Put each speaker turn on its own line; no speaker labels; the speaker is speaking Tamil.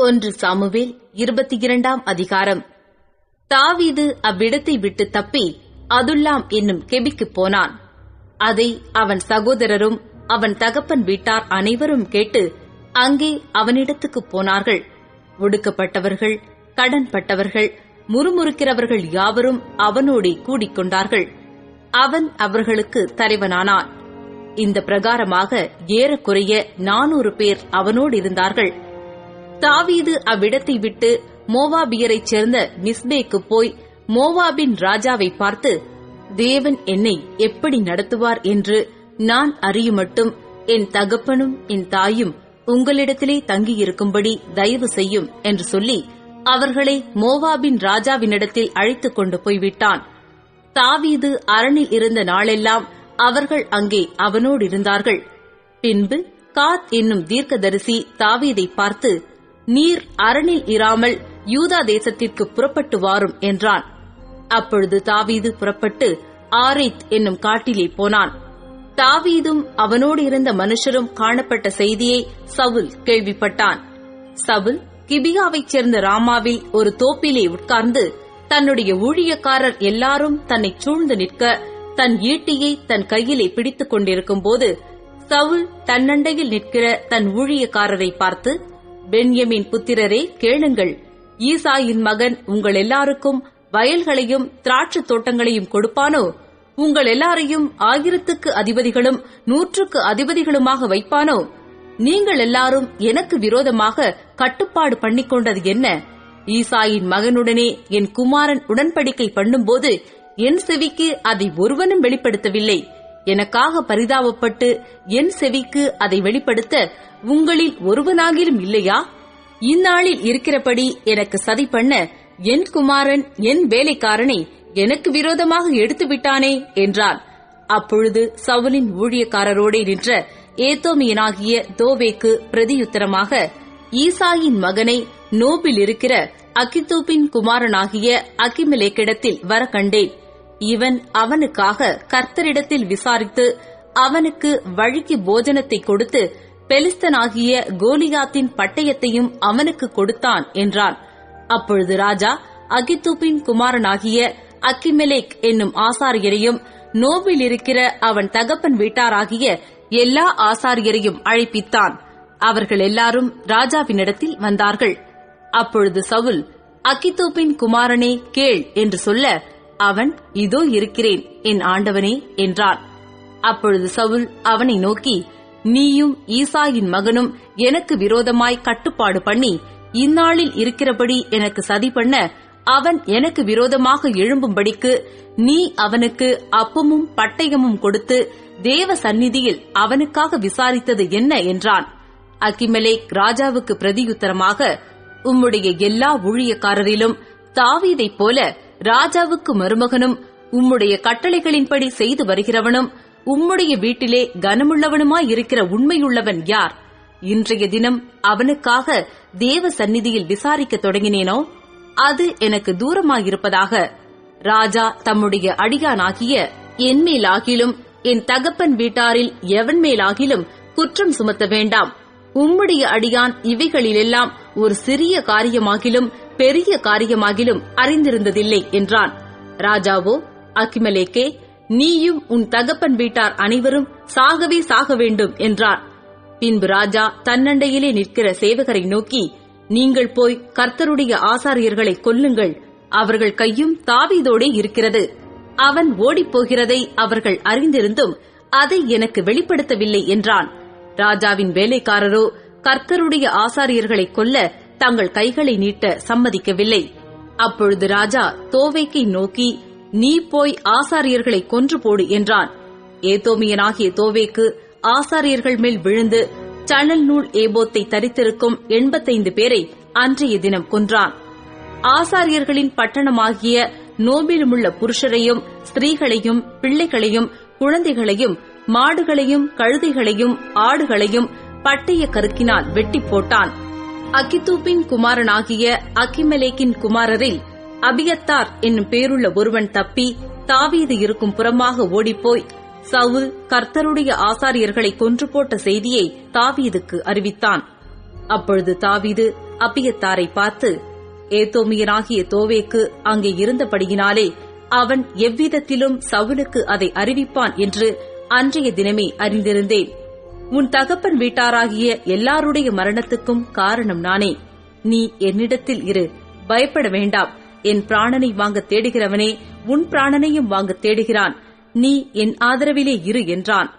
ஒன்று சாமுவேல் இருபத்தி இரண்டாம் அதிகாரம். தாவீது அவ்விடத்தை விட்டு தப்பி அதுல்லாம் என்னும் கெபிக்குப் போனான். அதை அவன் சகோதரரும் அவன் தகப்பன் வீட்டார் அனைவரும் கேட்டு அங்கே அவனிடத்துக்குப் போனார்கள். ஒடுக்கப்பட்டவர்கள் கடன்பட்டவர்கள் முறுமுறுக்கிறவர்கள் யாவரும் அவனோடே கூடிக்கொண்டார்கள் அவன் அவர்களுக்கு தலைவனானான். இந்த பிரகாரமாக ஏறக்குறைய நானூறு பேர் அவனோடு இருந்தார்கள். தாவீது அவ்விடத்தை விட்டு மோவாபியரைச் சேர்ந்த மிஸ்பேக்கு போய் மோவாபின் ராஜாவை பார்த்து தேவன் என்னை எப்படி நடத்துவார் என்று நான் அறியுமட்டும். என் தகப்பனும் என் தாயும் உங்களிடத்திலே தங்கியிருக்கும்படி தயவு செய்யும் என்று சொல்லி அவர்களை மோவாபின் ராஜாவினிடத்தில் அழைத்துக் கொண்டு போய்விட்டான். தாவீது அரணில் இருந்த நாளெல்லாம் அவர்கள் அங்கே அவனோடு இருந்தார்கள். பின்பு காத் என்னும் தீர்க்கதரிசி தாவீதை பார்த்து நீர் அரணில் இராமல் யூதா தேசத்திற்கு புறப்பட்டு வாரும் என்றான். அப்பொழுது தாவீது புறப்பட்டு ஆரித் என்னும் காட்டிலே போனான். தாவீதும் அவனோடு இருந்த மனுஷரும் காணப்பட்ட செய்தியை சவுல் கேள்விப்பட்டான். சவுல் கிபியாவைச் சேர்ந்த ராமாவில் ஒரு தோப்பிலே உட்கார்ந்து தன்னுடைய ஊழியக்காரர் எல்லாரும் தன்னை சூழ்ந்து நிற்க தன் ஈட்டியை தன் கையிலே பிடித்துக் கொண்டிருக்கும் போது சவுல் தன்னண்டையில் நிற்கிற தன் ஊழியக்காரரை பார்த்து பென்யமின் புத்திரரே கேளுங்கள். ஈசாயின் மகன் உங்கள் எல்லாருக்கும் வயல்களையும் திராட்சத் தோட்டங்களையும் கொடுப்பானோ? உங்கள் எல்லாரையும் ஆயிரத்துக்கு அதிபதிகளும் நூற்றுக்கு அதிபதிகளுமாக வைப்பானோ? நீங்கள் எல்லாரும் எனக்கு விரோதமாக கட்டுப்பாடு பண்ணிக்கொண்டது என்ன? ஈசாயின் மகனுடனே என் குமாரன் உடன்படிக்கை பண்ணும்போது என் செவிக்கு அதை ஒருவனும் வெளிப்படுத்தவில்லை. எனக்காக பரிதாபப்பட்டு என் செவிக்கு அதை வெளிப்படுத்த உங்களில் ஒருவனாகிலும் இல்லையா? இந்நாளில் இருக்கிறபடி எனக்கு சதி பண்ண என் குமாரன் என் வேலைக்காரனை எனக்கு விரோதமாக எடுத்து விட்டானே என்றான் அப்பொழுது சவுலின் ஊழியக்காரரோடே நின்ற ஏத்தோமியனாகிய தோவேக்கு பிரதியுத்தரமாக ஈசாயின் மகனை நோபில் இருக்கிற அகித்தூப்பின் குமாரனாகிய அகிமிலேக்கிடத்தில் வர கண்டேன் இவன் அவனுக்காக கர்த்தரிடத்தில் விசாரித்து அவனுக்கு வழிக்கு போஜனத்தை கொடுத்து பெலிஸ்தனாகிய கோலியாத்தின் பட்டயத்தையும் அவனுக்கு கொடுத்தான் என்றான். அப்பொழுது ராஜா அகித்தூப்பின் குமாரனாகிய அக்கிமெலேக் என்னும் ஆசாரியரையும் நோவில் இருக்கிற அவன் தகப்பன் வீட்டாராகிய எல்லா ஆசாரியரையும் அழைப்பித்தான். அவர்கள் எல்லாரும் ராஜாவினிடத்தில் வந்தார்கள். அப்பொழுது சவுல் அக்கித்தூப்பின் குமாரனே கேள் என்று சொல்ல அவன் இதோ இருக்கிறேன் என் ஆண்டவனே என்றான் அப்பொழுது சவுல் அவனை நோக்கி நீயும் ஈசாயின் மகனும் எனக்கு விரோதமாய் கட்டுப்பாடு பண்ணி இந்நாளில் இருக்கிறபடி எனக்கு சதி பண்ண அவன் எனக்கு விரோதமாக எழும்பும்படிக்கு நீ அவனுக்கு அப்பமும் பட்டயமும் கொடுத்து தேவ சந்நிதியில் அவனுக்காக விசாரித்தது என்ன? என்றான். அகிமலே ராஜாவுக்கு பிரதியுத்தரமாக உம்முடைய எல்லா ஊழியக்காரரிலும் தாவீதைப் போல ராஜாவுக்கு மருமகனும் உம்முடைய கட்டளைகளின்படி செய்து வருகிறவனும் உம்முடைய வீட்டிலே கனமுள்ளவனுமாயிருக்கிற உண்மையுள்ளவன் யார்? இன்றைய தினம் அவனுக்காக தேவ சந்நிதியில் விசாரிக்கத் தொடங்கினேனோ? அது எனக்கு தூரமாயிருப்பதாக. ராஜா தம்முடைய அடியானாகிய என் மேலாகிலும் என் தகப்பன் வீட்டாரில் எவன் மேலாகிலும் குற்றம் சுமத்த வேண்டாம். உம்முடைய அடியான் இவைகளிலெல்லாம் ஒரு சிறிய காரியமாகிலும் பெரிய காரியமாகிலும் அறிந்திருந்ததில்லை என்றான். ராஜாவோ அகிமலேக்கே நீயும் உன் தகப்பன் வீட்டார் அனைவரும் சாகவே சாக வேண்டும் என்றார். பின்பு ராஜா தன்னண்டையிலே நிற்கிற சேவகரை நோக்கி நீங்கள் போய் கர்த்தருடைய ஆசாரியர்களை கொல்லுங்கள். அவர்கள் கையும் தாவீதோடே இருக்கிறது. அவன் ஓடிப்போகிறதை அவர்கள் அறிந்திருந்தும் அதை எனக்கு வெளிப்படுத்தவில்லை என்றான். ராஜாவின் வேலைக்காரரோ கர்த்தருடைய ஆசாரியர்களை கொல்ல தங்கள் கைகளை நீட்ட சம்மதிக்கவில்லை. அப்பொழுது ராஜா தோவைக்கை நோக்கி நீ போய் ஆசாரியர்களை கொன்று போடு என்றான். ஏதோமியனாகிய தோவேக்கு ஆசாரியர்கள் மேல் விழுந்து சணல் நூல் ஏபோத்தை தரித்திருக்கும் எண்பத்தைந்து பேரை அன்றைய தினம் கொன்றான். ஆசாரியர்களின் பட்டணமாகிய நோபிலுமுள்ள புருஷரையும் ஸ்திரீகளையும் பிள்ளைகளையும் குழந்தைகளையும் மாடுகளையும் கழுதைகளையும் ஆடுகளையும் பட்டய கருக்கினால் வெட்டி போட்டான். அகித்தூப்பின் குமாரனாகிய அக்கிமலேக்கின் குமாரரில் அபியத்தார் என்னும் பேருள்ள ஒருவன் தப்பி தாவீது இருக்கும் புறமாக ஓடிப்போய் சவுல் கர்த்தருடைய ஆசாரியர்களை கொன்று போட்ட செய்தியை தாவீதுக்கு அறிவித்தான். அப்பொழுது தாவீது அபியத்தாரை பார்த்து ஏத்தோமியனாகிய தோவேக்கு அங்கே இருந்தபடியினாலே அவன் எவ்விதத்திலும் சவுலுக்கு அதை அறிவிப்பான் என்று அன்றைய தினமே அறிந்திருந்தேன். உன் தகப்பன் வீட்டாராகிய எல்லாருடைய மரணத்துக்கும் காரணம் நானே. நீ என்னிடத்தில் இரு. பயப்பட வேண்டாம். என் பிராணனை வாங்க தேடுகிறவனே உன் பிராணனையும் வாங்க தேடுகிறான். நீ என் ஆதரவிலே இரு என்றான்.